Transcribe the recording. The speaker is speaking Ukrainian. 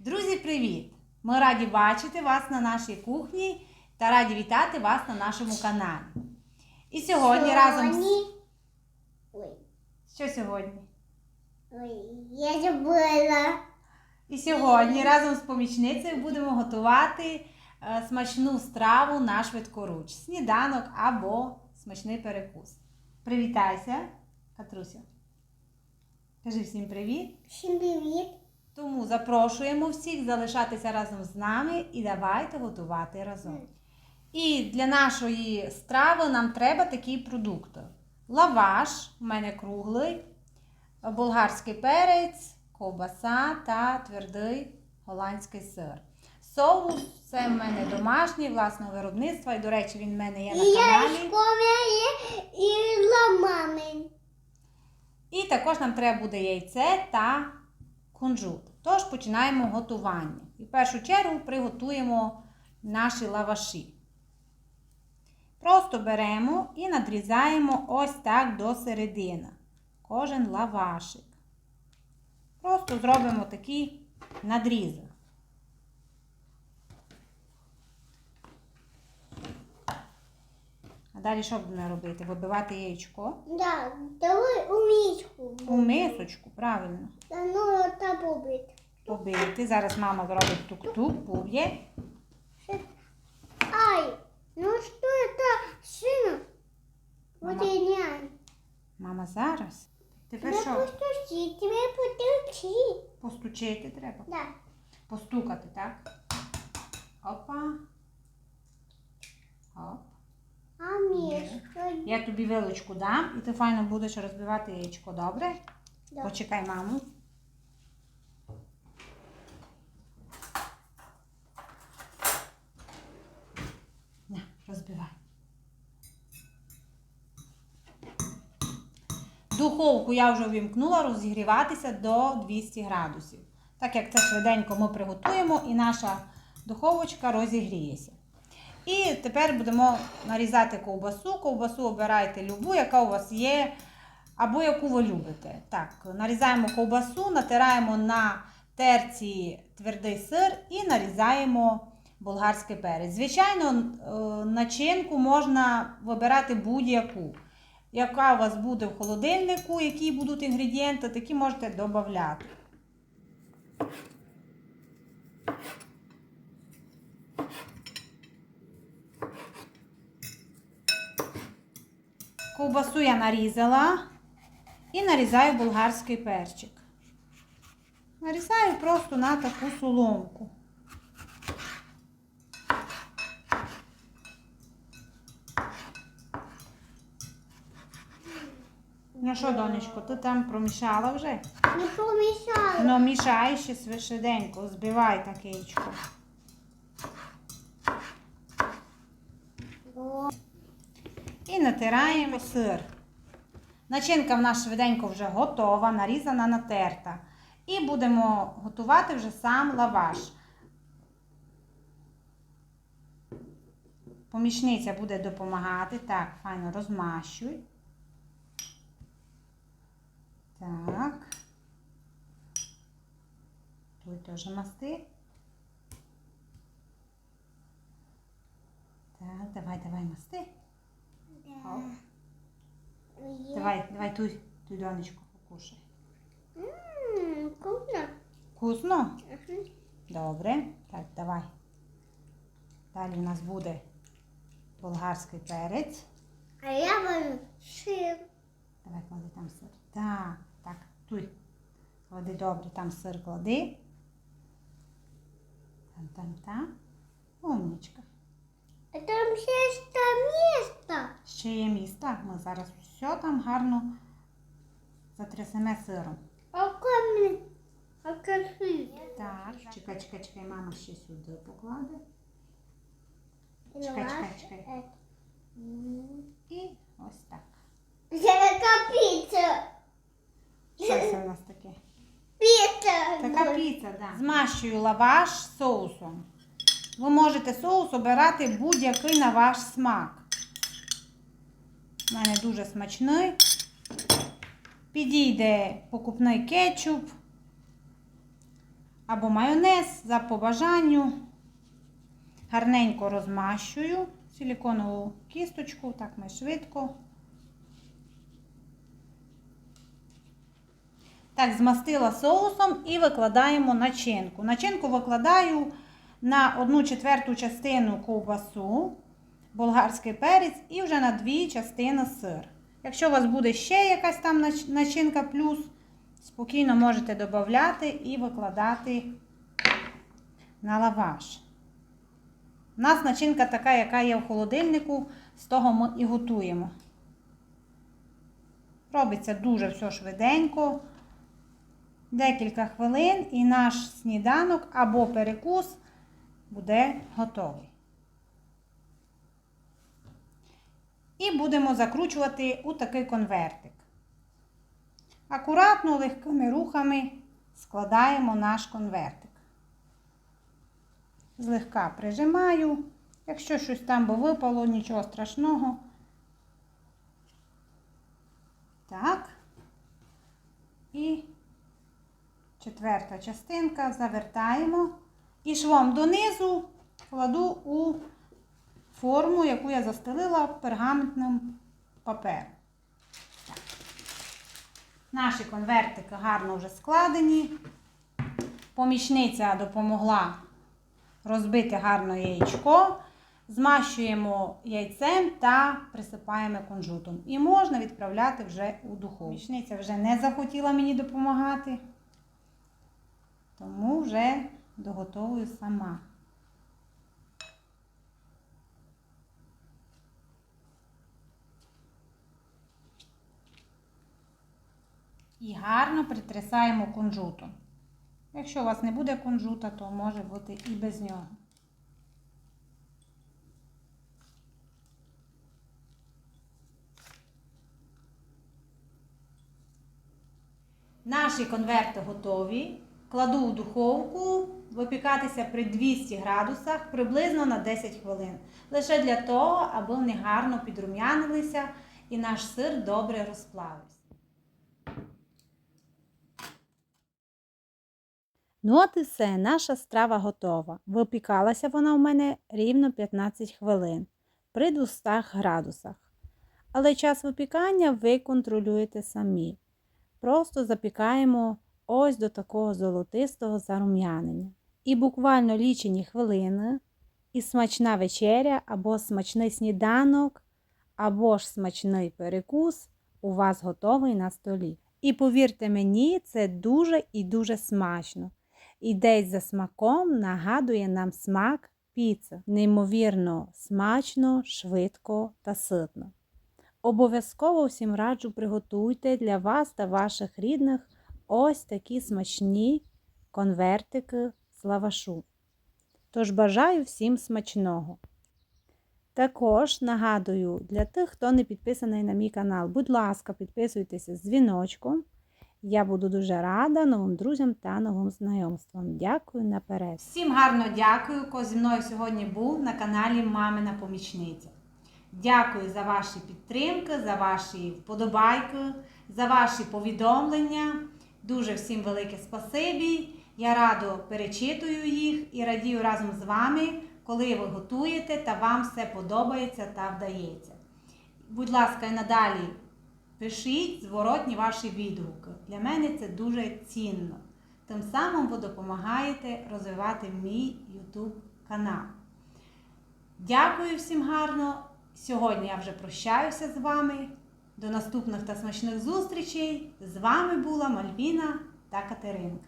Друзі, привіт! Ми раді бачити вас на нашій кухні та раді вітати вас на нашому каналі. І сьогодні разом з... Ой, Що сьогодні? ой, я забула. І сьогодні разом з помічницею будемо готувати е, смачну страву на швидкоруч. Сніданок або смачний перекус. Привітайся, Катруся. Кажи всім привіт. Всім привіт. Тому запрошуємо всіх залишатися разом з нами і давайте готувати разом. І для нашої страви нам треба такі продукти: лаваш, у мене круглий, болгарський перець, ковбаса та твердий голландський сир. Соус це в мене домашній, власного виробництва, і, до речі, він в мене є на каналі. і ламаний. І також нам треба буде яйце та кунжут. Тож починаємо готування. І в першу чергу приготуємо наші лаваші. Просто беремо і надрізаємо ось так до середини. Кожен лавашик. Просто зробимо такі надрізи. А далі що будемо робити? Вибивати яєчко Да, давай у миску. у мисочку, правильно. Да, ну, та побити. побити. Зараз мама зробить тук-тук, поб'є. Ай, ну что это, сына? Вот Мама. не. Мама зараз. Тепер Тебе що? постучи, тебе потучи. Постучити треба. Да. Постукати, так? Опа. Оп. А миску? Я тобі вилочку дам і ти файно будеш розбивати яєчко, добре? Да. Почекай маму. На, розбивай. Духовку я вже увімкнула розігріватися до 200 градусів. Так як це швиденько ми приготуємо і наша духовочка розігріється. І тепер будемо нарізати ковбасу. Ковбасу обирайте любу, яка у вас є, або яку ви любите. Так, нарізаємо ковбасу, натираємо на терці твердий сир і нарізаємо болгарський перець. Звичайно, е, начинку можна вибирати будь-яку. Яка у вас буде в холодильнику, які будуть інгредієнти, такі можете додати. Ковбасу я нарізала і нарізаю болгарський перчик. Нарізаю просто на таку соломку. Ну що, донечко, ти там промішала вже? Не помешала. Ну, мішай ще швиденько, збивай таке яєчко. О, І натираємо сир. Начинка в нас швиденько вже готова, нарізана, натерта. І будемо готувати вже сам лаваш. Помічниця буде допомагати. Так, файно розмащуй. Так. Тут теж масти. Так, давай, давай масти. Оп. Давай, давай ту, ту донечку покушай. М, Вкусно. Вкусно? Добре. Так, давай. Далі у нас буде болгарський перець. А я вам сир. Давай клади там сир. Так, так, туй. Клади добре, там сир клади. Там, там, там. Умнічка. А там ще. Ще є місто. Ми зараз все там гарно затрясемо сиром. Так, чекай, чекай, чекай, мама ще сюди покладе. Чекай, чекай, чекай. І ось так. Це така піца. Що це у нас таке? Піца. Така піца, да. Змащую лаваш соусом. Ви можете соус обирати будь-який на ваш смак. У мене дуже смачний. Підійде покупний кетчуп або майонез за побажанню. Гарненько розмащую силіконову кісточку, так ми швидко. Так, змастила соусом і викладаємо начинку. Начинку викладаю на 1 четверту частину ковбасу, болгарський перець і вже на 2 частини сир. Якщо у вас буде ще якась там начинка плюс, спокійно можете додати і викладати на лаваш. У нас начинка така, яка є в холодильнику, з того ми і готуємо. Робиться дуже все швиденько. Декілька хвилин і наш сніданок або перекус буде готовий. І будемо закручувати у такий конвертик. Акуратно, легкими рухами складаємо наш конвертик. Злегка прижимаю. Якщо щось там би випало, нічого страшного. Так. І четверта частинка завертаємо і швом донизу кладу у форму, яку я застелила пергаментним папером. Наші конвертики гарно вже складені. Помічниця допомогла розбити гарно яєчко. Змащуємо яйцем та присипаємо кунжутом. І можна відправляти вже у духовку. Помічниця вже не захотіла мені допомагати. Тому вже доготовую сама. І гарно притрясаємо кунжутом. Якщо у вас не буде кунжута, то може бути і без нього. Наші конверти готові. Кладу в духовку випікатися при 200 градусах приблизно на 10 хвилин. Лише для того, аби вони гарно підрум'янилися і наш сир добре розплавився. Ну, от і все, наша страва готова. Випікалася вона у мене рівно 15 хвилин при 200 градусах. Але час випікання ви контролюєте самі. Просто запікаємо ось до такого золотистого зарум'янення. І буквально лічені хвилини, і смачна вечеря або смачний сніданок, або ж смачний перекус у вас готовий на столі. І повірте мені, це дуже і дуже смачно. І десь за смаком нагадує нам смак піци. Неймовірно смачно, швидко та ситно. Обов'язково всім раджу приготуйте для вас та ваших рідних ось такі смачні конвертики з лавашу. Тож бажаю всім смачного. Також нагадую для тих, хто не підписаний на мій канал, будь ласка, підписуйтеся з дзвіночком. Я буду дуже рада новим друзям та новим знайомствам. Дякую наперед. Всім гарно дякую, хто зі мною сьогодні був на каналі Мамина Помічниця. Дякую за ваші підтримки, за ваші вподобайки, за ваші повідомлення. Дуже всім велике спасибі. Я радо перечитую їх і радію разом з вами, коли ви готуєте та вам все подобається та вдається. Будь ласка, і надалі пишіть зворотні ваші відгуки. Для мене це дуже цінно. Тим самим ви допомагаєте розвивати мій YouTube канал. Дякую всім гарно! Сьогодні я вже прощаюся з вами. До наступних та смачних зустрічей. З вами була Мальвіна та Катеринка.